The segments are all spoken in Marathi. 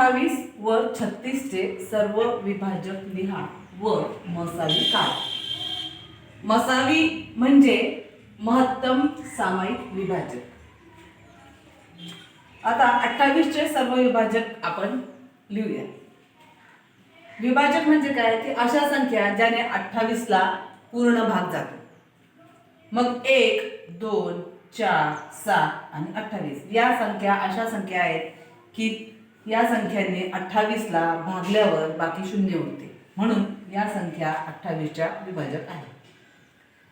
अठ्ठावीस व छत्तीसचे सर्व विभाजक लिहा. व मसावी काढा. मसावी म्हणजे महत्तम सामायिक विभाजक. आता अठ्ठावीसचे सर्व विभाजक आपण लिहूया. विभाजक म्हणजे काय? की अशा संख्या ज्याने अठ्ठावीसला पूर्ण भाग जातो. मग एक दोन चार सात आणि अठ्ठावीस. या संख्या अशा संख्या आहेत की या संख्यांनी अठ्ठावीसला भागल्यावर बाकी शून्य उरते म्हणून या संख्या अठ्ठावीसच्या विभाजक आहे.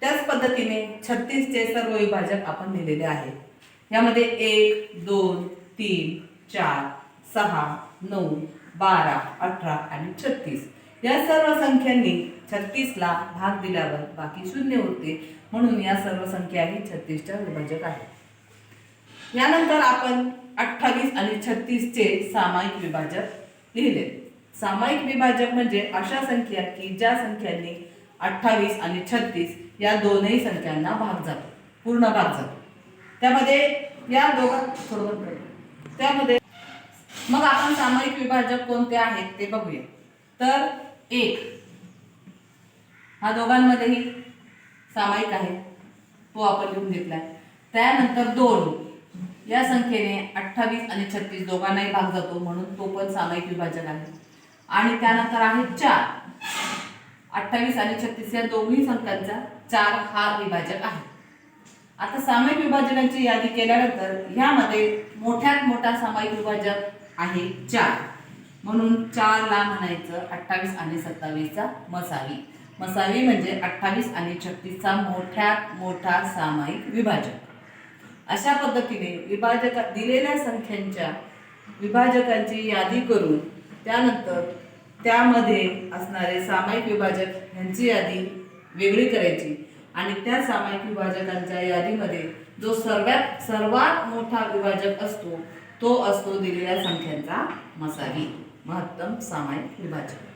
त्याच पद्धतीने छत्तीसचे सर्व विभाजक आपण लिहिलेले आहेत. यामध्ये एक दोन तीन चार सहा नऊ बारा अठरा आणि छत्तीस. या सर्व संख्यांनी छत्तीसला भाग दिल्यावर बाकी शून्य उरते म्हणून या सर्व संख्याही छत्तीसच्या विभाजक आहेत. यानंतर आपण अठ्ठावीस आणि छत्तीसचे सामायिक विभाजक लिहिले. सामायिक विभाजक म्हणजे अशा संख्या की ज्या संख्यांनी अठ्ठावीस आणि छत्तीस या दोनही संख्यांना भाग जातो पूर्ण भाग जातो त्यामध्ये या दोघां त्यामध्ये मग आपण सामायिक विभाजक कोणते आहेत ते बघूया. तर एक हा दोघांमध्येही सामायिक आहे. तो आपण लिहून घेतला त्यानंतर दोन या संख्येने अठ्ठावीस आणि छत्तीस दोघांनाही भाग जातो म्हणून तो पण सामायिक विभाजक आहे. आणि त्यानंतर आहे चार. अठ्ठावीस आणि छत्तीस या दोन्ही संख्यांचा चार हा विभाजक आहे. आता सामायिक विभाजकांची यादी केल्यानंतर ह्यामध्ये मोठ्यात मोठा सामायिक विभाजक आहे चार. म्हणून चारला म्हणायचं अठ्ठावीस आणि सत्तावीसचा मसावी. मसावी म्हणजे अठ्ठावीस आणि छत्तीसचा मोठ्यात मोठा सामायिक विभाजक. अशा पद्धतीने विभाजक दिलेल्या संख्यांच्या विभाजकांची यादी करून त्यानंतर त्यामध्ये असणारे सामायिक विभाजक यांची यादी वेगळी करायची. आणि त्या सामायिक विभाजकांच्या यादीमध्ये जो सर्वात सर्वात मोठा विभाजक असतो तो असतो दिलेल्या संख्यांचा मसावी महत्तम सामायिक विभाजक.